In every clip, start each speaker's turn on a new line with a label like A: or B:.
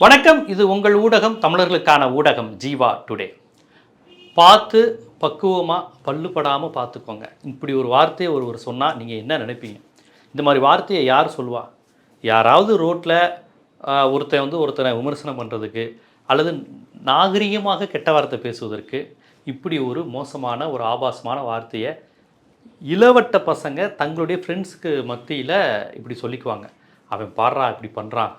A: வணக்கம் இது உங்கள் ஊடகம் தமிழர்களுக்கான ஊடகம் ஜீவா டுடே. பார்த்து பக்குவமாக பல்லுபடாமல் பார்த்துக்கோங்க. இப்படி ஒரு வார்த்தையை ஒருவர் சொன்னால் நீங்கள் என்ன நினைப்பீங்க? இந்த மாதிரி வார்த்தையை யார் சொல்வா? யாராவது ரோட்டில் ஒருத்தன் வந்து ஒருத்தனை விமர்சனம் பண்ணுறதுக்கு அல்லது நாகரிகமாக கெட்ட வார்த்தை பேசுவதற்கு இப்படி ஒரு மோசமான ஒரு ஆபாசமான வார்த்தையை இளவட்ட பசங்க தங்களுடைய ஃப்ரெண்ட்ஸுக்கு மத்தியில் இப்படி சொல்லிக்குவாங்க. அவன் பாடுறா இப்படி பண்ணுறான்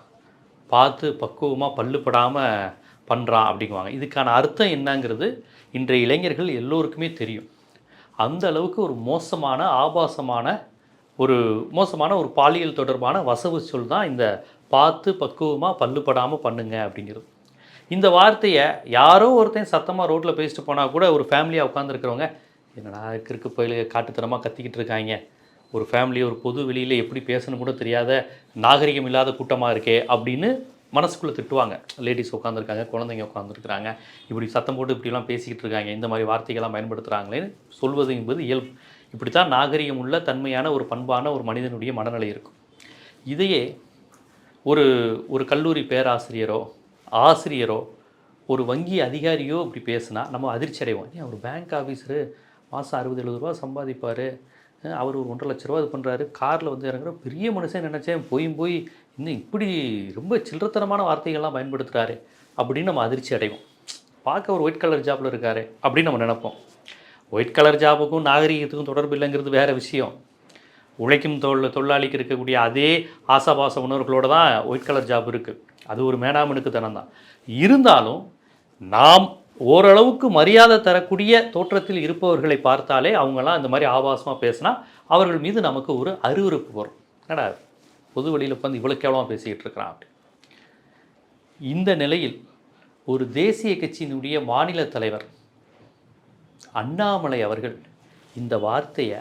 A: பார்த்து பக்குவமாக பல்லுப்படாமல் பண்ணுறான் அப்படிங்குவாங்க. இதுக்கான அர்த்தம் என்னங்கிறது இன்றைய இளைஞர்கள் எல்லோருக்குமே தெரியும். அந்த அளவுக்கு ஒரு மோசமான ஆபாசமான ஒரு மோசமான ஒரு பாலியல் தொடர்பான வசவு சொல் தான் இந்த பார்த்து பக்குவமாக பல்லுப்படாமல் பண்ணுங்க அப்படிங்கிறது. இந்த வார்த்தையை யாரோ ஒருத்தன் சத்தமாக ரோட்டில் பேசிட்டு போனால் கூட ஒரு ஃபேமிலியாக உட்காந்துருக்கிறவங்க என்னடா கிறுக்கு பயில காட்டுத்தனமாக கத்திக்கிட்டு இருக்காங்க. ஒரு ஃபேமிலி ஒரு பொது வெளியில் எப்படி பேசணும் கூட தெரியாத நாகரிகம் இல்லாத கூட்டமாக இருக்கே அப்படின்னு மனசுக்குள்ளே திட்டுவாங்க. லேடிஸ் உட்காந்துருக்காங்க குழந்தைங்க உட்காந்துருக்குறாங்க இப்படி சத்தம் போட்டு இப்படிலாம் பேசிக்கிட்டு இருக்காங்க இந்த மாதிரி வார்த்தைகள்லாம் பயன்படுத்துகிறாங்களேன்னு சொல்வது என்பது இயல்பு. இப்படி தான் நாகரிகம் உள்ள தன்மையான ஒரு பண்பான ஒரு மனிதனுடைய மனநிலை இருக்கும். இதையே ஒரு ஒரு கல்லூரி பேராசிரியரோ ஆசிரியரோ ஒரு வங்கி அதிகாரியோ இப்படி பேசுனா நம்ம அதிர்ச்சி அடைவோம். ஏன் ஒரு பேங்க் ஆஃபீஸரு மாதம் அறுபது எழுபது ரூபா சம்பாதிப்பார். அவர் ஒரு ஒன்றரை லட்ச ரூபா இது பண்ணுறாரு காரில் வந்து இறங்குற பெரிய மனுஷன் நினச்சேன். போய் போய் இன்னும் இப்படி ரொம்ப சில்லறத்தனமான வார்த்தைகள்லாம் பயன்படுத்துகிறாரு அப்படின்னு நம்ம அதிர்ச்சி அடைவோம். பார்க்க ஒரு ஒயிட் கலர் ஜாப்பில் இருக்காரு அப்படின்னு நம்ம நினைப்போம். ஒயிட் கலர் ஜாபுக்கும் நாகரிகத்துக்கும் தொடர்பு இல்லைங்கிறது வேறு விஷயம். உழைக்கும் தொழில் தொழிலாளிக்கு இருக்கக்கூடிய அதே ஆசாபாச உணர்வுகளோடு தான் ஒயிட் கலர் ஜாப் இருக்குது அது ஒரு மேனாமனுக்கு தனம் தான் இருந்தாலும் நாம் ஓரளவுக்கு மரியாதை தரக்கூடிய தோற்றத்தில் இருப்பவர்களை பார்த்தாலே அவங்களாம் இந்த மாதிரி ஆபாசமாக பேசினா அவர்கள் மீது நமக்கு ஒரு அருவறுப்பு வரும். என்னடா பொது வெளியில் உட்காந்து இவ்வளோ கேவலமாக பேசிக்கிட்டு இருக்கிறான் அப்படி. இந்த நிலையில் ஒரு தேசிய கட்சியினுடைய மாநில தலைவர் அண்ணாமலை அவர்கள் இந்த வார்த்தையை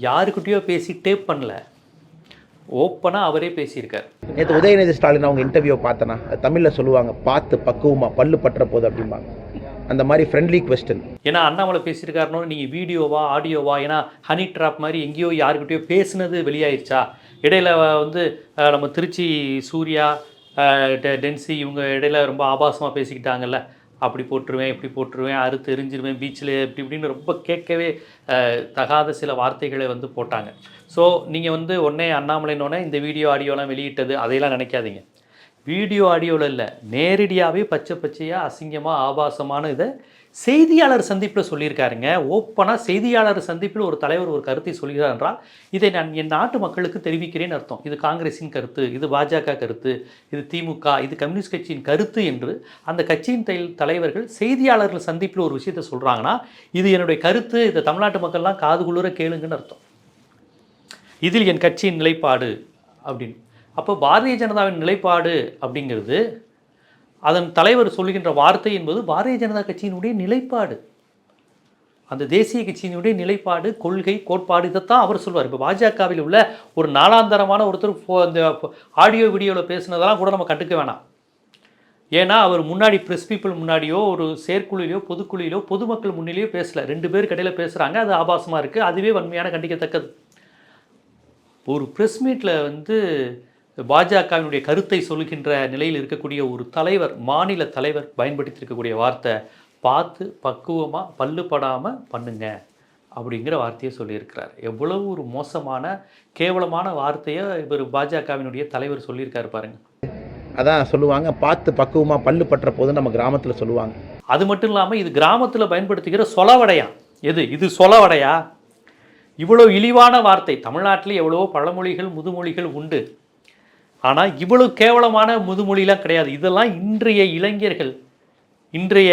A: யாருக்கிட்டேயோ பேசி டேப் பண்ணல. ஓப்பனாக அவரே பேசியிருக்கார்.
B: நேற்று உதயநிதி ஸ்டாலின் அவங்க இன்டர்வியூ பார்த்தனா தமிழில் சொல்லுவாங்க பார்த்து பக்குவமாக பல்லு பற்ற போது அப்படிம்பாங்க. அந்த மாதிரி ஃப்ரெண்ட்லி கொஸ்டின்
A: ஏன்னா அண்ணாமலை பேசியிருக்காருனோ நீங்கள் வீடியோவா ஆடியோவா ஏன்னா ஹனி ட்ராப் மாதிரி எங்கேயோ யாருக்கிட்டயோ பேசுனது வெளியாயிருச்சா? இடையில வந்து நம்ம திருச்சி சூர்யா டென்சி இவங்க இடையில ரொம்ப ஆபாசமாக பேசிக்கிட்டாங்கல்ல. அப்படி போட்டுருவேன் இப்படி போட்டுருவேன் அறுத்து எரிஞ்சிருவேன் பீச்சில் இப்படி இப்படின்னு ரொம்ப கேட்கவே தகாத சில வார்த்தைகளை வந்து போட்டாங்க. ஸோ நீங்கள் வந்து உடனே அண்ணாமலைனோடனே இந்த வீடியோ ஆடியோலாம் வெளியிட்டது அதையெல்லாம் நினைக்காதீங்க. வீடியோ ஆடியோவில் இல்லை. நேரடியாகவே பச்சை பச்சையாக அசிங்கமாக ஆபாசமான இதை செய்தியாளர் சந்திப்பில் சொல்லியிருக்காருங்க. ஓப்பனாக செய்தியாளர் சந்திப்பில் ஒரு தலைவர் ஒரு கருத்தை சொல்கிறார் என்றால் இதை நான் என் நாட்டு மக்களுக்கு தெரிவிக்கிறேன்னு அர்த்தம். இது காங்கிரஸின் கருத்து இது பாஜக கருத்து இது திமுக இது கம்யூனிஸ்ட் கட்சியின் கருத்து என்று அந்த கட்சியின் தலைவர்கள் செய்தியாளர்கள் சந்திப்பில் ஒரு விஷயத்தை சொல்கிறாங்கன்னா இது என்னுடைய கருத்து இதை தமிழ்நாட்டு மக்கள்லாம் காது குளிர கேளுங்கன்னு அர்த்தம். இதில் என் கட்சியின் நிலைப்பாடு அப்படின்னு. அப்போ பாரதிய ஜனதாவின் நிலைப்பாடு அப்படிங்கிறது அதன் தலைவர் சொல்லுகின்ற வார்த்தை என்பது பாரதிய ஜனதா கட்சியினுடைய நிலைப்பாடு. அந்த தேசிய கட்சியினுடைய நிலைப்பாடு கொள்கை கோட்பாடு இதைத்தான் அவர் சொல்வார். இப்போ பாஜகவில் உள்ள ஒரு நாளாந்தரமான ஒருத்தர் ஃபோ- இந்த ஆடியோ வீடியோவில் பேசுனதெல்லாம் கூட நம்ம கண்டுக்க வேணாம். ஏன்னா அவர் முன்னாடி ப்ரெஸ் பீப்புள் முன்னாடியோ ஒரு செயற்குழுலையோ பொதுக்குழுவிலோ பொதுமக்கள் முன்னிலையோ பேசலை. ரெண்டு பேர் கடையில் பேசுகிறாங்க அது ஆபாசமாக இருக்குது அதுவே வன்மையான கண்டிக்கத்தக்கது. ஒரு ப்ரெஸ் மீட்டில் வந்து பாஜகவினுடைய கருத்தை சொல்கின்ற நிலையில் இருக்கக்கூடிய ஒரு தலைவர் மாநில தலைவர் பயன்படுத்தி இருக்கக்கூடிய வார்த்தை பார்த்து பக்குவமாக பல்லுபடாமல் பண்ணுங்க அப்படிங்கிற வார்த்தையை சொல்லியிருக்கிறார். எவ்வளவு ஒரு மோசமான கேவலமான வார்த்தையை இவர் பாஜகவினுடைய தலைவர் சொல்லியிருக்காரு பாருங்க.
B: அதான் சொல்லுவாங்க பார்த்து பக்குவமாக பல்லு பற்ற போது நம்ம கிராமத்தில் சொல்லுவாங்க.
A: அது மட்டும் இல்லாமல் இது கிராமத்தில் பயன்படுத்துகிற சொலவடையா? எது? இது சொலவடையா? இவ்வளோ இழிவான வார்த்தை. தமிழ்நாட்டில் எவ்வளவோ பழமொழிகள் முதுமொழிகள் உண்டு. ஆனால் இவ்வளோ கேவலமான முதுமொழிலாம் கிடையாது. இதெல்லாம் இன்றைய இளைஞர்கள் இன்றைய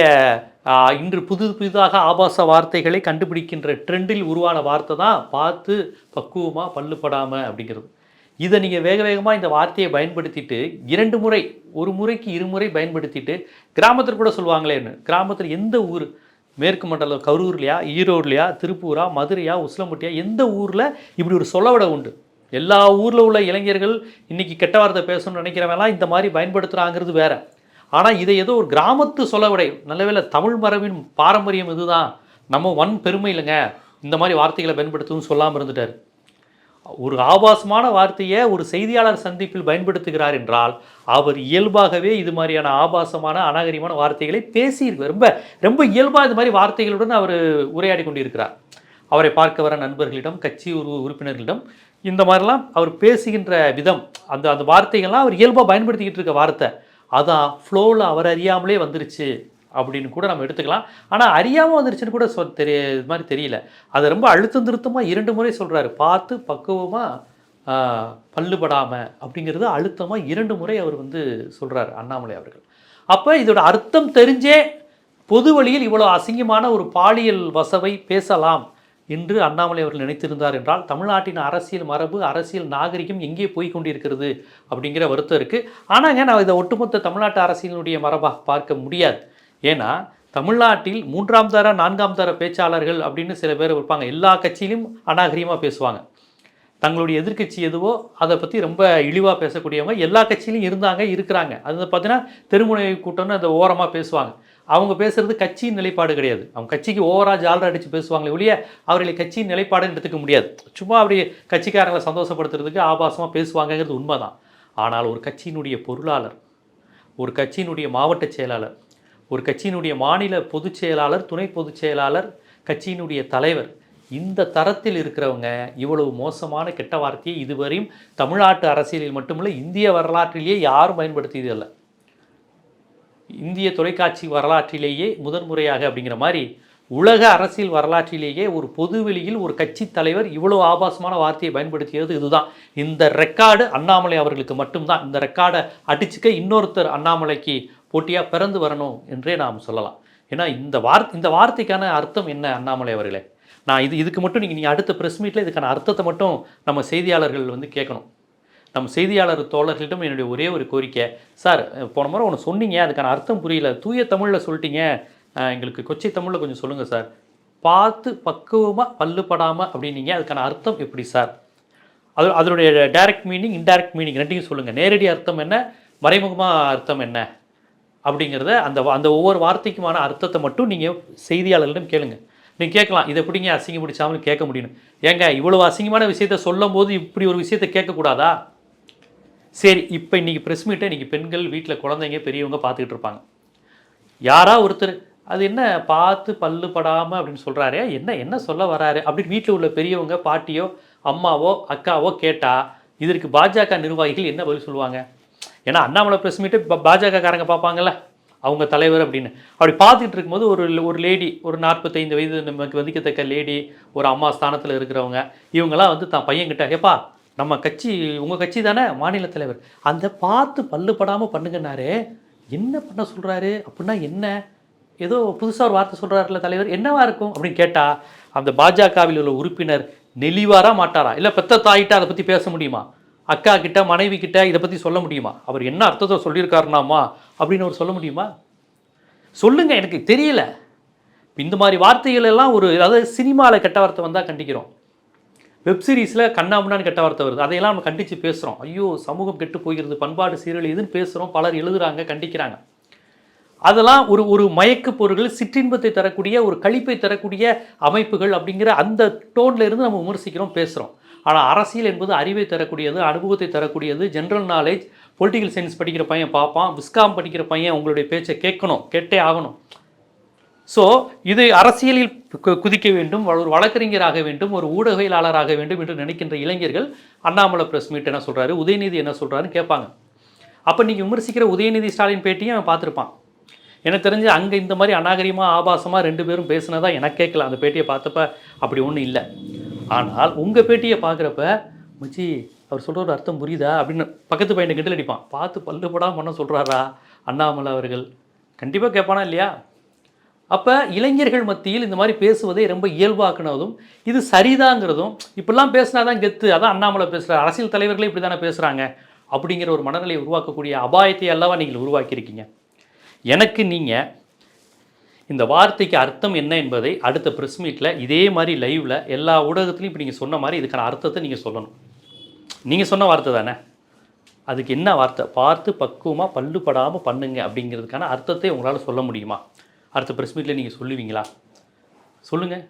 A: இன்று புது புதிதாக ஆபாச வார்த்தைகளை கண்டுபிடிக்கின்ற ட்ரெண்டில் உருவான வார்த்தை தான் பார்த்து பக்குவமாக பல்லுப்படாமல் அப்படிங்கிறது. இதை நீங்கள் வேக வேகமாக இந்த வார்த்தையை பயன்படுத்திட்டு இரண்டு முறை ஒரு முறைக்கு இருமுறை பயன்படுத்திட்டு கிராமத்தில் கூட சொல்லுவாங்களேன்னு. கிராமத்தில் எந்த ஊர் மேற்கு மண்டலம் கரூர்லையா ஈரோடுலையா திருப்பூரா மதுரையா உசிலம்பட்டியா எந்த ஊரில் இப்படி ஒரு சொல்லவடை உண்டு? எல்லா ஊரில் உள்ள இளைஞர்கள் இன்றைக்கி கெட்ட வார்த்தை பேசணும்னு நினைக்கிறவங்களாம் இந்த மாதிரி பயன்படுத்துகிறாங்கிறது வேறு. ஆனால் இதை ஏதோ ஒரு கிராமத்து சொல்லவடை நல்லவேளை தமிழ் மரபின் பாரம்பரியம் இதுதான். நம்ம வன் பெருமை இல்லைங்க. இந்த மாதிரி வார்த்தைகளை பயன்படுத்தவும் சொல்லாமல் இருந்துட்டார். ஒரு ஆபாசமான வார்த்தையை ஒரு செய்தியாளர் சந்திப்பில் பயன்படுத்துகிறார் என்றால் அவர் இயல்பாகவே இது மாதிரியான ஆபாசமான அநாகரிகமான வார்த்தைகளை பேசியிருக்கார் ரொம்ப ரொம்ப இயல்பாக இது மாதிரி வார்த்தைகளுடன் அவர் உரையாடி கொண்டிருக்கிறார். அவரை பார்க்க வர நண்பர்களிடம் கட்சி உரு உறுப்பினர்களிடம் இந்த மாதிரிலாம் அவர் பேசுகின்ற விதம் அந்த அந்த வார்த்தைகள்லாம் அவர் இயல்பாக பயன்படுத்திக்கிட்டு இருக்க வார்த்தை அதான் ஃப்ளோவில் அவர் அறியாமலே வந்துருச்சு. அப்படின்னு கூட நம்ம எடுத்துக்கலாம். ஆனால் அறியாமல் வந்துருச்சுன்னு கூட சொல் தெரிய இது மாதிரி தெரியல. அதை ரொம்ப அழுத்தம் திருத்தமாக இரண்டு முறை சொல்கிறாரு பார்த்து பக்குவமாக பல்லுபடாமல் அப்படிங்கிறது அழுத்தமாக இரண்டு முறை அவர் வந்து சொல்கிறார் அண்ணாமலை அவர்கள். அப்போ இதோட அர்த்தம் தெரிஞ்சே பொது வழியில் இவ்வளோ அசிங்கமான ஒரு பாலியல் வசவை பேசலாம் என்று அண்ணாமலை அவர்கள் நினைத்திருந்தார் என்றால் தமிழ்நாட்டின் அரசியல் மரபு அரசியல் நாகரிகம் எங்கே போய் கொண்டிருக்கிறது அப்படிங்கிற வருத்தம் இருக்குது ஆனாங்க நான் இதை ஒட்டுமொத்த தமிழ்நாட்டு அரசியலினுடைய மரபாக பார்க்க முடியாது. ஏன்னா தமிழ்நாட்டில் மூன்றாம் தர நான்காம் தர பேச்சாளர்கள் அப்படின்னு சில பேர் இருப்பாங்க. எல்லா கட்சியிலும் அநாகரிகமாக பேசுவாங்க. தங்களுடைய எதிர்க்கட்சி எதுவோ அதை பற்றி ரொம்ப இழிவாக பேசக்கூடியவங்க எல்லா கட்சியிலும் இருந்தாங்க இருக்கிறாங்க. அது பார்த்தீங்கன்னா தெருமுனை கூட்டம்னு அந்த ஓரமாக பேசுவாங்க. அவங்க பேசுகிறது கட்சியின் நிலைப்பாடு கிடையாது. அவங்க கட்சிக்கு ஓவராக ஜாலரை அடித்து பேசுவாங்களே ஒழிய அவர்களை கட்சியின் நிலைப்பாடுன்னு எடுத்துக்க முடியாது. சும்மா அப்படி கட்சிக்காரங்களை சந்தோஷப்படுத்துறதுக்கு ஆபாசமாக பேசுவாங்கங்கிறது உண்மைதான். ஆனால் ஒரு கட்சியினுடைய பொருளாளர் ஒரு கட்சியினுடைய மாவட்ட செயலாளர் ஒரு கட்சியினுடைய மாநில பொதுச் செயலாளர் துணை பொதுச் செயலாளர் கட்சியினுடைய தலைவர் இந்த தரத்தில் இருக்கிறவங்க இவ்வளவு மோசமான கெட்ட வார்த்தையை இதுவரையும் தமிழ்நாட்டு அரசியலில் மட்டுமில்லை இந்திய வரலாற்றிலேயே யாரும் பயன்படுத்தியதில்லை இந்திய தொலைக்காட்சி வரலாற்றிலேயே முதன்முறையாக அப்படிங்கிற மாதிரி உலக அரசியல் வரலாற்றிலேயே ஒரு பொதுவெளியில் ஒரு கட்சி தலைவர் இவ்வளோ ஆபாசமான வார்த்தையை பயன்படுத்தியது இதுதான். இந்த ரெக்கார்டு அண்ணாமலை அவர்களுக்கு மட்டும்தான். இந்த ரெக்கார்டை அடிச்சுக்க இன்னொருத்தர் அண்ணாமலைக்கு போட்டியாக பிறந்து வரணும் என்றே நாம் சொல்லலாம். ஏன்னா இந்த வார்த்தை இந்த வார்த்தைக்கான அர்த்தம் என்ன அண்ணாமலை அவர்களே? நான் இது இதுக்கு மட்டும் நீங்கள் நீங்கள் அடுத்த ப்ரெஸ் மீட்டில் இதுக்கான அர்த்தத்தை மட்டும் நம்ம செய்தியாளர்கள் வந்து கேட்கணும். நம்ம செய்தியாளர் தோழர்களிடம் என்னுடைய ஒரே ஒரு கோரிக்கை சார் போன முறை ஒன்று சொன்னீங்க அதுக்கான அர்த்தம் புரியல தூய தமிழில் சொல்லிட்டீங்க. எங்களுக்கு கொச்சை தமிழில் கொஞ்சம் சொல்லுங்கள் சார். பார்த்து பக்குவமாக பல்லுபடாமல் அப்படின்னீங்க. அதுக்கான அர்த்தம் எப்படி சார்? அது அதனுடைய டைரக்ட் மீனிங் இன்டைரக்ட் மீனிங் ரெண்டையும் சொல்லுங்கள் நேரடி அர்த்தம் என்ன மறைமுகமாக அர்த்தம் என்ன? அப்படிங்கிறத அந்த அந்த ஒவ்வொரு வார்த்தைக்குமான அர்த்தத்தை மட்டும் நீங்கள் செய்தியாளர்களிடம் கேளுங்க. நீங்கள் கேட்கலாம் இதை எப்படிங்க அசிங்கம் பிடிச்சாமல் கேட்க முடியும் ஏங்க இவ்வளோ அசிங்கமான விஷயத்த சொல்லும் போது இப்படி ஒரு விஷயத்தை கேட்கக்கூடாதா? சரி இப்போ இன்றைக்கி ப்ரெஸ் மீட்டை இன்றைக்கி பெண்கள் வீட்டில் குழந்தைங்க பெரியவங்க பார்த்துக்கிட்டு இருப்பாங்க. யாரா ஒருத்தர் அது என்ன பார்த்து பல்லு படாமல் அப்படின்னு சொல்கிறாரே என்ன என்ன சொல்ல வராரு? அப்படின்னு வீட்டில் உள்ள பெரியவங்க பாட்டியோ அம்மாவோ அக்காவோ கேட்டால் இதற்கு பாஜக நிர்வாகிகள் என்ன பதில் சொல்லுவாங்க? ஏன்னா அண்ணாமலை ப்ரெஸ் மீட்டு பாஜக காரங்க பார்ப்பாங்கல்ல அவங்க தலைவர் அப்படின்னு. அப்படி பார்த்துட்டு இருக்கும்போது ஒரு ஒரு லேடி ஒரு நாற்பத்தைந்து வயது நமக்கு வதிக்கத்தக்க லேடி ஒரு அம்மா ஸ்தானத்தில் இருக்கிறவங்க இவங்கெல்லாம் வந்து தான் பையன்கிட்ட ஏப்பா நம்ம கட்சி உங்கள் கட்சி தானே மாநில தலைவர். அந்த பார்த்து பல்லு படாமல் என்ன பண்ண சொல்கிறாரு அப்படின்னா என்ன? ஏதோ புதுசாக ஒரு வார்த்தை சொல்கிறாருல தலைவர் என்னவா இருக்கும்? அப்படின்னு கேட்டால் அந்த பாஜகவில் உள்ள உறுப்பினர் நெளிவாரா மாட்டாரா? இல்லை பெத்த தாயிட்ட அதை பற்றி பேச முடியுமா? அக்கா கிட்ட மனைவி கிட்ட இதை பற்றி சொல்ல முடியுமா? அவர் என்ன அர்த்தத்தை சொல்லியிருக்காருனாமா? அப்படின்னு அவர் சொல்ல முடியுமா? சொல்லுங்க எனக்கு தெரியல. இந்த மாதிரி வார்த்தைகள் எல்லாம் ஒரு அதாவது சினிமாவில் கெட்ட வார்த்தை வந்தால் கண்டிக்கிறோம். வெப்சீரிஸில் கண்ணாமுன்னான்னு கெட்ட வார்த்தை வருது. அதையெல்லாம் நம்ம கண்டித்து பேசுகிறோம் ஐயோ சமூகம் கெட்டு போகிறது பண்பாடு சீரழியுதுன்னு பேசுகிறோம் பலர் எழுதுறாங்க கண்டிக்கிறாங்க. அதெல்லாம் ஒரு ஒரு மயக்கு பொருள்கள் சிற்றின்பத்தை தரக்கூடிய ஒரு கழிப்பை தரக்கூடிய அமைப்புகள் அப்படிங்கிற அந்த டோன்லேருந்து நம்ம விமர்சிக்கிறோம் பேசுகிறோம் ஆனால் அரசியல் என்பது அறிவை தரக்கூடியது அனுபவத்தை தரக்கூடியது. ஜென்ரல் நாலேஜ் பொலிட்டிக்கல் சயின்ஸ் படிக்கிற பையன் பார்ப்பான் விஸ்காம் படிக்கிற பையன் உங்களுடைய பேச்சை கேட்கணும் கேட்டே ஆகணும். ஸோ இது அரசியலில் கு- குதிக்க வேண்டும் ஒரு வழக்கறிஞராக வேண்டும் ஒரு ஊடகவியலாளராக வேண்டும் என்று நினைக்கின்ற இளைஞர்கள் அண்ணாமலை ப்ரெஸ் மீட் என்ன சொல்கிறாரு உதயநிதி என்ன சொல்கிறாருன்னு கேட்பாங்க. அப்போ நீங்கள் விமர்சிக்கிற உதயநிதி ஸ்டாலின் பேட்டியும் அவன் பார்த்துருப்பான். எனக்கு தெரிஞ்சு அங்கே இந்த மாதிரி அநாகரிகமாக ஆபாசமாக ரெண்டு பேரும் பேசுனதா எனக்கு கேட்கல அந்த பேட்டியை பார்த்தப்ப அப்படி ஒன்றும் இல்லை. ஆனால் உங்கள் பேட்டியை பார்க்குறப்ப மச்சி அவர் சொல்கிற ஒரு அர்த்தம் புரியுதா? அப்படின்னு பக்கத்து பையனை கிண்டல் அடிப்பான். பார்த்து பல்லு படாம பண்ண சொல்கிறாரா அண்ணாமலை அவர்கள். கண்டிப்பாக கேட்பானா இல்லையா? அப்போ இளைஞர்கள் மத்தியில் இந்த மாதிரி பேசுவதை ரொம்ப இயல்பாக்குனதும் இது சரிதாங்கிறதும் இப்படிலாம் பேசினா தான் கெத்து. அதான் அண்ணாமலை பேசுகிறார் அரசியல் தலைவர்களே இப்படி தானே பேசுகிறாங்க அப்படிங்கிற ஒரு மனநிலையை உருவாக்கக்கூடிய அபாயத்தை அல்லவா நீங்கள் உருவாக்கியிருக்கீங்க. எனக்கு நீங்கள் இந்த வார்த்தைக்கு அர்த்தம் என்ன என்பதை அடுத்த ப்ரெஸ் மீட்டில் இதே மாதிரி லைவில் எல்லா ஊடகத்துலையும் இப்போ நீங்கள் சொன்ன மாதிரி இதுக்கான அர்த்தத்தை நீங்கள் சொல்லணும். நீங்கள் சொன்ன வார்த்தை தானே? அதுக்கு என்ன வார்த்தை? பார்த்து பக்குவமாக பல்லுபடாமல் பண்ணுங்க அப்படிங்கிறதுக்கான அர்த்தத்தை உங்களால் சொல்ல முடியுமா? அடுத்த ப்ரெஸ் மீட்டில் நீங்கள் சொல்லுவீங்களா? சொல்லுங்கள்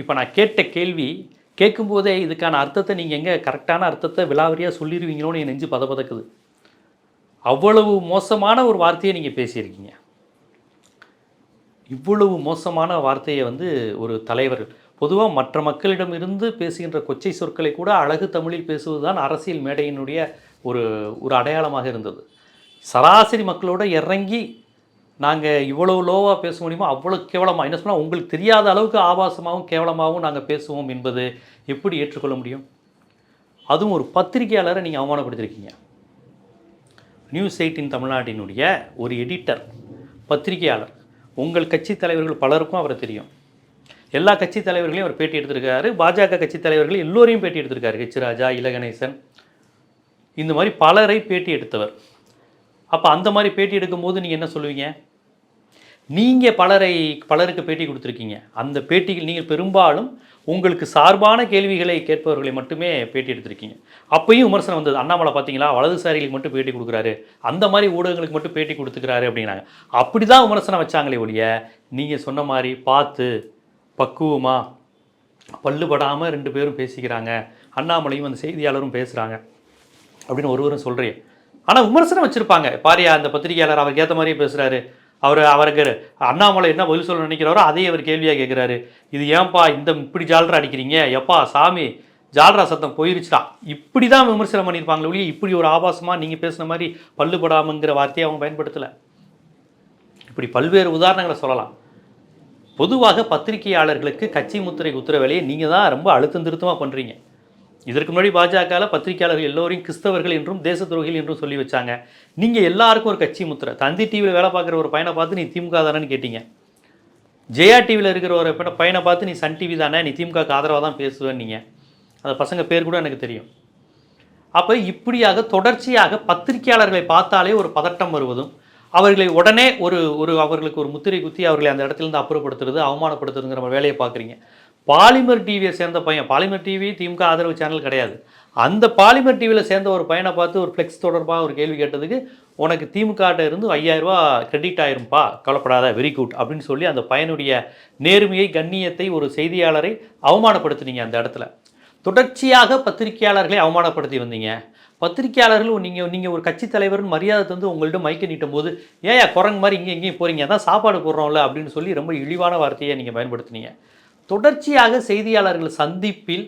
A: இப்போ நான் கேட்ட கேள்வி கேட்கும்போதே இதுக்கான அர்த்தத்தை நீங்கள் எங்கே கரெக்டான அர்த்தத்தை விலாவரியாக சொல்லிடுவீங்களோன்னு என் நெஞ்சு பதபதக்குது. அவ்வளவு மோசமான ஒரு வார்த்தையை நீங்கள் பேசியிருக்கீங்க. இவ்வளவு மோசமான வார்த்தையை வந்து ஒரு தலைவர் பொதுவாக மற்ற மக்களிடம் இருந்து பேசுகின்ற கொச்சை சொற்களை கூட அழகு தமிழில் பேசுவதுதான் அரசியல் மேடையினுடைய ஒரு ஒரு அடையாளமாக இருந்தது. சராசரி மக்களோட இறங்கி நாங்கள் இவ்வளவு லோவாக பேச முடியுமோ அவ்வளோ கேவலமாக என்ன சொன்னால் உங்களுக்கு தெரியாத அளவுக்கு ஆபாசமாகவும் கேவலமாகவும் நாங்கள் பேசுவோம் என்பது எப்படி ஏற்றுக்கொள்ள முடியும்? அதுவும் ஒரு பத்திரிகையாளரை நீங்கள் அவமானப்படுத்திருக்கீங்க. நியூஸ் எயிட்டின் தமிழ்நாட்டினுடைய ஒரு எடிட்டர் பத்திரிகையாளர். உங்கள் கட்சி தலைவர்கள் பலருக்கும் அவரை தெரியும். எல்லா கட்சி தலைவர்களையும் அவர் பேட்டி எடுத்திருக்காரு. பாஜக கட்சி தலைவர்கள் எல்லோரையும் பேட்டி எடுத்திருக்காரு. ஹெச் ராஜா இலகணேசன் இந்த மாதிரி பலரை பேட்டி எடுத்தவர். அப்போ அந்த மாதிரி பேட்டி எடுக்கும்போது நீங்கள் என்ன சொல்லுவீங்க? நீங்கள் பலரை பலருக்கு பேட்டி கொடுத்துருக்கீங்க. அந்த பேட்டியில் நீங்கள் பெரும்பாலும் உங்களுக்கு சார்பான கேள்விகளை கேட்பவர்களை மட்டுமே பேட்டி எடுத்திருக்கீங்க. அப்பயும் விமர்சனம் வந்தது அண்ணாமலை பார்த்தீங்களா? வலதுசாரிகளுக்கு மட்டும் பேட்டி கொடுக்குறாரு. அந்த மாதிரி ஊடகங்களுக்கு மட்டும் பேட்டி கொடுத்துக்கிறாரு அப்படின்னாங்க. அப்படி தான் விமர்சனம் வச்சாங்களே ஒழிய நீங்கள் சொன்ன மாதிரி பார்த்து பக்குவமாக பல்லுபடாமல் ரெண்டு பேரும் பேசிக்கிறாங்க. அண்ணாமலையும் அந்த செய்தியாளரும் பேசுகிறாங்க அப்படின்னு ஒருவரும் சொல்கிறேன் ஆனால் விமர்சனம் வச்சுருப்பாங்க. பாரியா அந்த பத்திரிகையாளர் அவருக்கு ஏற்ற மாதிரியே பேசுகிறாரு அவர் அவருக்கு அண்ணாமலை என்ன பதில் சொல்ல நினைக்கிறாரோ அதே அவர் கேள்வியாக கேட்குறாரு இது ஏன்பா இந்த இப்படி ஜால்ரா அடிக்கிறீங்க? எப்பா சாமி ஜால்ரா சத்தம் போயிருச்சுடா. இப்படி தான் விமர்சனம் பண்ணியிருப்பாங்களே ஒழிய இப்படி ஒரு ஆபாசமாக நீங்கள் பேசுன மாதிரி பல்லுபடாமங்கிற வார்த்தையை அவங்க பயன்படுத்தலை. இப்படி பல்வேறு உதாரணங்களை சொல்லலாம். பொதுவாக பத்திரிகையாளர்களுக்கு கட்சி முத்திரை குத்துற வேலையை நீங்கள் தான் ரொம்ப அழுத்தம் திருத்தமாக பண்ணுறீங்க இதற்கு முன்னாடி பாஜகவில் பத்திரிகையாளர்கள் எல்லோரையும் கிறிஸ்தவர்கள் என்றும் தேச துரோகிகள் என்றும் சொல்லி வச்சாங்க. நீங்கள் எல்லாருக்கும் ஒரு கட்சி முத்திரை. தந்தி டிவியில் வேலை பார்க்குற ஒரு பையனை பார்த்து நீ திமுக தானேன்னு கேட்டீங்க. ஜெயா டிவியில் இருக்கிற ஒரு பையனை- பார்த்து நீ சன் டிவி தானே நீ திமுகக்கு ஆதரவாக தான் பேசுவேன் நீங்கள் அந்த பசங்க பேர் கூட எனக்கு தெரியும். அப்போ இப்படியாக தொடர்ச்சியாக பத்திரிகையாளர்களை பார்த்தாலே ஒரு பதட்டம் வருவதும் அவர்களை உடனே ஒரு ஒரு அவர்களுக்கு ஒரு முத்திரை குத்தி அவர்களை அந்த இடத்துலேருந்து அப்புறப்படுத்துறது அவமானப்படுத்துறதுங்கிற வேலையை பார்க்குறீங்க. பாலிமர் டிவியை சேர்ந்த பையன். பாலிமர் டிவி திமுக ஆதரவு சேனல் கிடையாது. அந்த பாலிமர் டிவியில் சேர்ந்த ஒரு பையனை பார்த்து ஒரு ஃப்ளெக்ஸ் தொடர்பாக ஒரு கேள்வி கேட்டதுக்கு உனக்கு திமுகட்ட இருந்து ஐயாயிரரூபா கிரெடிட் ஆயிரும்பா? கவலைப்படாத வெரி குட் அப்படின்னு சொல்லி அந்த பையனுடைய நேர்மையை கண்ணியத்தை ஒரு செய்தியாளரை அவமானப்படுத்துனீங்க அந்த இடத்துல. தொடர்ச்சியாக பத்திரிகையாளர்களை அவமானப்படுத்தி வந்தீங்க. பத்திரிகையாளர்கள் நீங்கள் நீங்கள் ஒரு கட்சி தலைவர்னு மரியாதை தந்து உங்கள்கிட்ட மைக்க நீட்டும் போது ஏயா குரங்கு மாதிரி இங்கே எங்கேயும் போகிறீங்க அதான் சாப்பாடு போடுறோம்ல அப்படின்னு சொல்லி ரொம்ப இழிவான வார்த்தையை நீங்கள் பயன்படுத்தினீங்க. தொடர்ச்சியாக செய்தியாளர்கள் சந்திப்பில்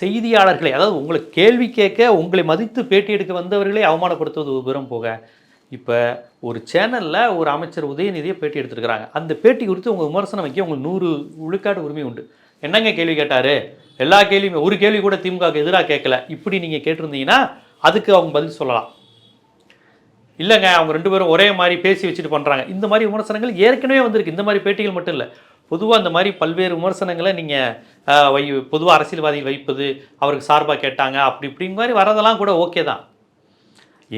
A: செய்தியாளர்களை அதாவது உங்களை கேள்வி கேட்க உங்களை மதித்து பேட்டி எடுக்க வந்தவர்களை அவமானப்படுத்துவது விபரம் போக இப்போ ஒரு சேனலில் ஒரு அமைச்சர் உதயநிதியை பேட்டி எடுத்துருக்கிறாங்க. அந்த பேட்டி குறித்து உங்கள் விமர்சனம் வைக்க உங்களுக்கு நூறு விழுக்காடு உரிமை உண்டு. என்னங்க கேள்வி கேட்டார்? எல்லா கேள்வியுமே ஒரு கேள்வி கூட திமுகவுக்கு எதிராக கேட்கல. இப்படி நீங்கள் கேட்டிருந்தீங்கன்னா அதுக்கு அவங்க பதில் சொல்லலாம். இல்லைங்க அவங்க ரெண்டு பேரும் ஒரே மாதிரி பேசி வச்சுட்டு பண்ணுறாங்க இந்த மாதிரி விமர்சனங்கள் ஏற்கனவே வந்திருக்கு. இந்த மாதிரி பேட்டிகள் மட்டும் இல்லை. பொதுவாக இந்த மாதிரி பல்வேறு விமர்சனங்களை நீங்கள் வை பொதுவாக அரசியல்வாதிகள் வைப்பது அவருக்கு சார்பாக கேட்டாங்க அப்படி இப்படிங்க மாதிரி வரதெல்லாம் கூட ஓகே தான்.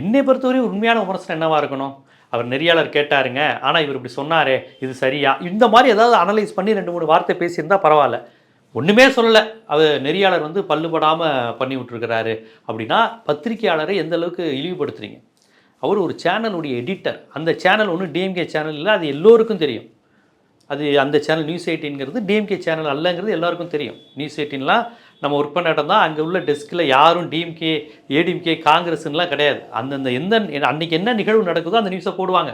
A: என்னை பொறுத்தவரை உண்மையான விமர்சனம் என்னவாக இருக்கணும்? அவர் நெறியாளர் கேட்டாருங்க ஆனால் இவர் இப்படி சொன்னாரே இது சரியா? இந்த மாதிரி ஏதாவது அனலைஸ் பண்ணி ரெண்டு மூணு வார்த்தை பேசியிருந்தால் பரவாயில்ல. ஒன்றுமே சொல்லலை. அவர் நெறியாளர் வந்து பல்லுபடாமல் பண்ணி விட்டுருக்கிறாரு அப்படின்னா பத்திரிகையாளரை எந்த அளவுக்கு இழிவுபடுத்துறீங்க? அவர் ஒரு சேனலுடைய எடிட்டர் அந்த சேனல் ஒன்றும் டிஎம்கே சேனல் இல்லை அது எல்லோருக்கும் தெரியும். அது அந்த சேனல் நியூஸ் எயிட்டின்ங்கிறது டிஎம்கே சேனல் அல்லங்கிறது எல்லாருக்கும் தெரியும். நியூஸ் எயிட்டின்லாம் நம்ம ஒர்க் பண்ண இடம் தான் அங்கே உள்ள டெஸ்கில் யாரும் டிஎம்கே ஏடிஎம்கே காங்கிரஸ்லாம் கிடையாது. அந்தந்த எந்த அன்றைக்கி என்ன நிகழ்வு நடக்குதோ அந்த நியூஸை போடுவாங்க.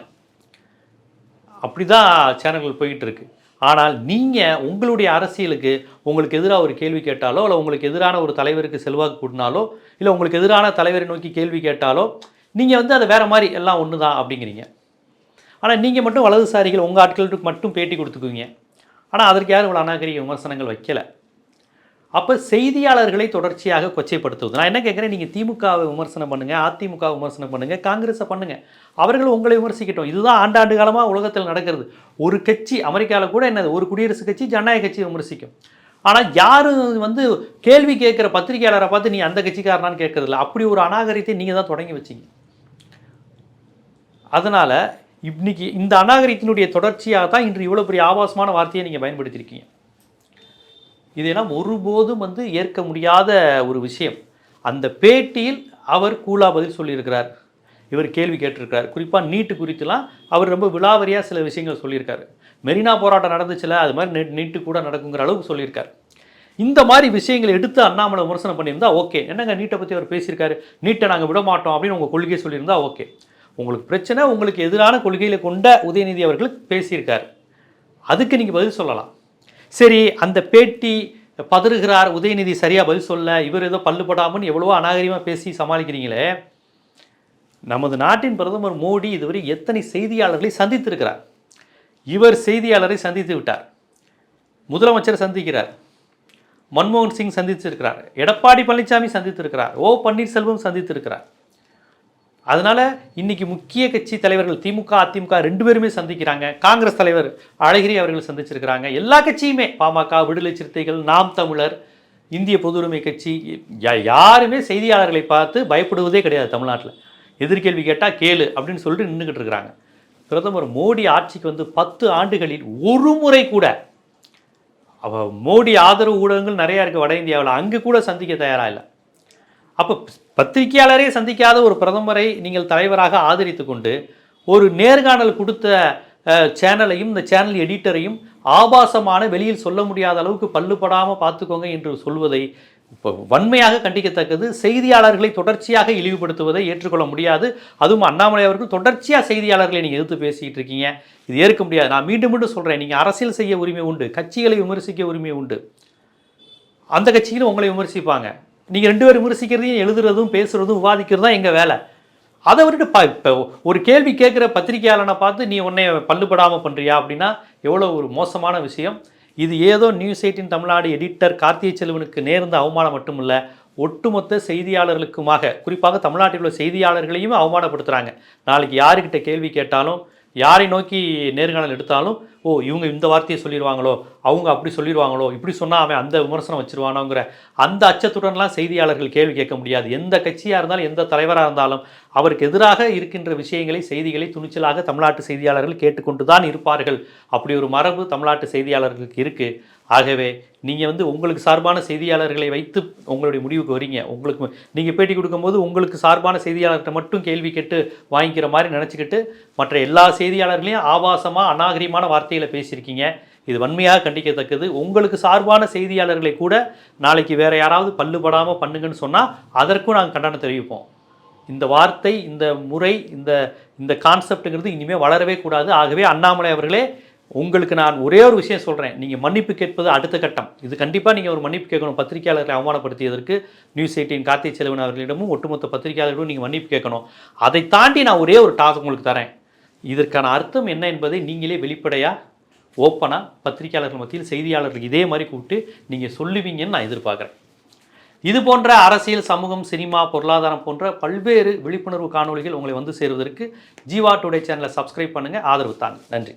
A: அப்படி தான் சேனல்கள் போயிட்டு இருக்கு ஆனால் நீங்கள் உங்களுடைய அரசியலுக்கு உங்களுக்கு எதிராக ஒரு கேள்வி கேட்டாலோ இல்லை உங்களுக்கு எதிரான ஒரு தலைவருக்கு செல்வாக்கு கூட்டினாலோ இல்லை உங்களுக்கு எதிரான தலைவரை நோக்கி கேள்வி கேட்டாலோ நீங்கள் வந்து அதை வேறு மாதிரி எல்லாம் ஒன்று தான் அப்படிங்கிறீங்க. ஆனால் நீங்கள் மட்டும் வலதுசாரிகள் உங்கள் ஆட்களுக்கு மட்டும் பேட்டி கொடுத்துக்குவீங்க. ஆனால் அதற்கு யாரும் இவ்வளோ அநாகரிக விமர்சனங்கள் வைக்கல. அப்போ செய்தியாளர்களை தொடர்ச்சியாக கொச்சைப்படுத்துவது. நான் என்ன கேட்குறேன்? நீங்கள் திமுகவை விமர்சனம் பண்ணுங்கள் அதிமுக விமர்சனம் பண்ணுங்கள் காங்கிரஸை பண்ணுங்கள் அவர்கள் உங்களை விமர்சிக்கட்டும். இதுதான் ஆண்டாண்டு காலமாக உலகத்தில் நடக்கிறது. ஒரு கட்சி அமெரிக்காவில் கூட என்னது? ஒரு குடியரசு கட்சி ஜனநாயக கட்சி விமர்சிக்கும். ஆனால் யாரும் வந்து கேள்வி கேட்குற பத்திரிகையாளரை பார்த்து நீ அந்த கட்சிக்காரனான்னு கேட்கறதில்ல. அப்படி ஒரு அநாகரிகத்தை நீங்கள் தான் தொடங்கி வச்சிங்க. அதனால் இன்னைக்கு இந்த அநாகரிகத்தினுடைய தொடர்ச்சியாக தான் இன்று இவ்வளோ பெரிய ஆபாசமான வார்த்தையை நீங்கள் பயன்படுத்தியிருக்கீங்க. இதெல்லாம் ஒருபோதும் வந்து ஏற்க முடியாத ஒரு விஷயம். அந்த பேட்டியில் அவர் கூலா பதில் சொல்லியிருக்கிறார். இவர் கேள்வி கேட்டிருக்கிறார். குறிப்பாக நீட்டு குறித்துலாம் அவர் ரொம்ப விலாவரியாக சில விஷயங்கள் சொல்லியிருக்காரு. மெரினா போராட்டம் நடந்துச்சுல அது மாதிரி நெட் நீட்டு கூட நடக்குங்கிற அளவுக்கு சொல்லியிருக்கார். இந்த மாதிரி விஷயங்களை எடுத்து அண்ணாமலை விமர்சனம் பண்ணியிருந்தா ஓகே. என்னங்க நீட்டை பற்றி அவர் பேசியிருக்காரு? நீட்டை நாங்கள் விட மாட்டோம் அப்படின்னு உங்கள் கொள்கையை சொல்லியிருந்தா ஓகே. உங்களுக்கு பிரச்சனை உங்களுக்கு எதிரான கொள்கையில் கொண்ட உதயநிதி அவர்கள் பேசியிருக்கார். அதுக்கு நீங்கள் பதில் சொல்லலாம். சரி அந்த பேட்டி பதறுகிறார் உதயநிதி சரியாக பதில் சொல்ல இவர் ஏதோ பல்லுபடாமல் எவ்வளவோ அநாகரிகமாக பேசி சமாளிக்கிறீங்களே. நமது நாட்டின் பிரதமர் மோடி இதுவரை எத்தனை செய்தியாளர்களை சந்தித்திருக்கிறார்? இவர் செய்தியாளரை சந்தித்து விட்டார். முதலமைச்சர் சந்திக்கிறார். மன்மோகன் சிங் சந்தித்திருக்கிறார். எடப்பாடி பழனிசாமி சந்தித்திருக்கிறார். ஓ பன்னீர்செல்வம் சந்தித்திருக்கிறார். அதனால் இன்னைக்கு முக்கிய கட்சி தலைவர்கள் திமுக அதிமுக ரெண்டு பேருமே சந்திக்கிறாங்க. காங்கிரஸ் தலைவர் அழகிரி அவர்கள் சந்திச்சிருக்கிறாங்க. எல்லா கட்சியுமே பாமக விடுதலை சிறுத்தைகள் நாம் தமிழர் இந்திய பொது உரிமை கட்சி யா- யாருமே செய்தியாளர்களை பார்த்து பயப்படுவதே கிடையாது தமிழ்நாட்டில். எதிர்கேள்வி கேட்டால் கேளு அப்படின்னு சொல்லிட்டு நின்றுக்கிட்டு இருக்கிறாங்க. பிரதமர் மோடி ஆட்சிக்கு வந்து பத்து ஆண்டுகளில் ஒரு முறை கூட அவ மோடி ஆதரவு ஊடகங்கள் நிறையா இருக்குது வட இந்தியாவில். அங்கே கூட சந்திக்க தயாராக இல்லை. அப்போ பத்திரிகையாளரே சந்திக்காத ஒரு பிரதமரை நீங்கள் தலைவராக ஆதரித்து கொண்டு ஒரு நேர்காணல் கொடுத்த சேனலையும் இந்த சேனல் எடிட்டரையும் ஆபாசமான வெளியில் சொல்ல முடியாத அளவுக்கு பல்லுபடாமல் பார்த்துக்கோங்க என்று சொல்வதை இப்போ வன்மையாக கண்டிக்கத்தக்கது. செய்தியாளர்களை தொடர்ச்சியாக இழிவுபடுத்துவதை ஏற்றுக்கொள்ள முடியாது. அதுவும் அண்ணாமலை அவர்கள் தொடர்ச்சியாக செய்தியாளர்களை நீங்கள் எதிர்த்து பேசிக்கிட்டு இருக்கீங்க. இது ஏற்க முடியாது. நான் மீண்டும் மீண்டும் சொல்கிறேன் நீங்கள் அரசியல் செய்ய உரிமை உண்டு. கட்சிகளை விமர்சிக்க உரிமை உண்டு. அந்த கட்சியிலும் உங்களை விமர்சிப்பாங்க. நீங்கள் ரெண்டு பேரும் விமர்சிக்கிறதையும் எழுதுறதும் பேசுகிறதும் விவாதிக்கிறது தான் எங்கள் வேலை? அதை விட்டுட்டு பா இப்போ ஒரு கேள்வி கேட்குற பத்திரிகையாளனை பார்த்து நீ உன்னை பல்லுபடாமல் பண்ணுறியா அப்படின்னா எவ்வளோ ஒரு மோசமான விஷயம். இது ஏதோ news eighteen Tamil Nadu editor Karthigai செல்வனுக்கு நேர்ந்த அவமானம் மட்டுமில்ல ஒட்டுமொத்த செய்தியாளர்களுக்குமாக குறிப்பாக தமிழ்நாட்டில் உள்ள செய்தியாளர்களையும் அவமானப்படுத்துகிறாங்க நாளைக்கு யாருக்கிட்ட கேள்வி கேட்டாலும் யாரை நோக்கி நேர்காணல் எடுத்தாலும் ஓ இவங்க இந்த வார்த்தையை சொல்லிடுவாங்களோ? அவங்க அப்படி சொல்லிடுவாங்களோ? இப்படி சொன்னால் அவன் அந்த விமர்சனம் வச்சிருவானோங்கிற அந்த அச்சத்துடன்லாம் செய்தியாளர்கள் கேள்வி கேட்க முடியாது. எந்த கட்சியாக இருந்தாலும் எந்த தலைவராக இருந்தாலும் அவருக்கு எதிராக இருக்கின்ற விஷயங்களை செய்திகளை துணிச்சலாக தமிழ்நாட்டு செய்தியாளர்கள் கேட்டுக்கொண்டு தான் இருப்பார்கள். அப்படி ஒரு மரபு தமிழ்நாட்டு செய்தியாளர்களுக்கு இருக்குது ஆகவே நீங்கள் வந்து உங்களுக்கு சார்பான செய்தியாளர்களை வைத்து உங்களுடைய முடிவுக்கு வரீங்க. உங்களுக்கு நீங்கள் பேட்டி கொடுக்கும்போது உங்களுக்கு சார்பான செய்தியாளர்கிட்ட மட்டும் கேள்வி கேட்டு வாங்கிக்கிற மாதிரி நினச்சிக்கிட்டு மற்ற எல்லா செய்தியாளர்களையும் ஆபாசமாக அநாகரிகமான வார்த்தையில் பேசியிருக்கீங்க. இது வன்மையாக கண்டிக்கத்தக்கது. உங்களுக்கு சார்பான செய்தியாளர்களை கூட நாளைக்கு வேற யாராவது பல்லுபடாமல் பண்ணுங்கன்னு சொன்னால் அதற்கும் நாங்கள் கண்டனம் தெரிவிப்போம். இந்த வார்த்தை இந்த முறை இந்த இந்த கான்செப்ட்டுங்கிறது இனிமேல் வளரவே கூடாது. ஆகவே அண்ணாமலை அவர்களே உங்களுக்கு நான் ஒரே ஒரு விஷயம் சொல்கிறேன் நீங்கள் மன்னிப்பு கேட்பது அடுத்த கட்டம். இது கண்டிப்பாக நீங்கள் ஒரு மன்னிப்பு கேட்கணும். பத்திரிகையாளர்களை அவமானப்படுத்தியதற்கு நியூஸ் எயிட்டின் கார்த்திக் செல்வன் அவர்களிடமும் ஒட்டுமொத்த பத்திரிகையாளர்களும் நீங்கள் மன்னிப்பு கேட்கணும். அதை தாண்டி நான் ஒரே ஒரு டாஸ்க் உங்களுக்கு தரேன். இதற்கான அர்த்தம் என்ன என்பதை நீங்களே வெளிப்படையாக ஓப்பனாக பத்திரிகையாளர்கள் மத்தியில் செய்தியாளர்கள் இதே மாதிரி கூப்பிட்டு நீங்கள் சொல்லுவீங்கன்னு நான் எதிர்பார்க்குறேன். இது போன்ற அரசியல் சமூகம் சினிமா பொருளாதாரம் போன்ற பல்வேறு விழிப்புணர்வு காணொளிகள் உங்களை வந்து சேருவதற்கு ஜீவா டுடே சேனலை சப்ஸ்கிரைப் பண்ணுங்கள் ஆதரவு தாங்க. நன்றி.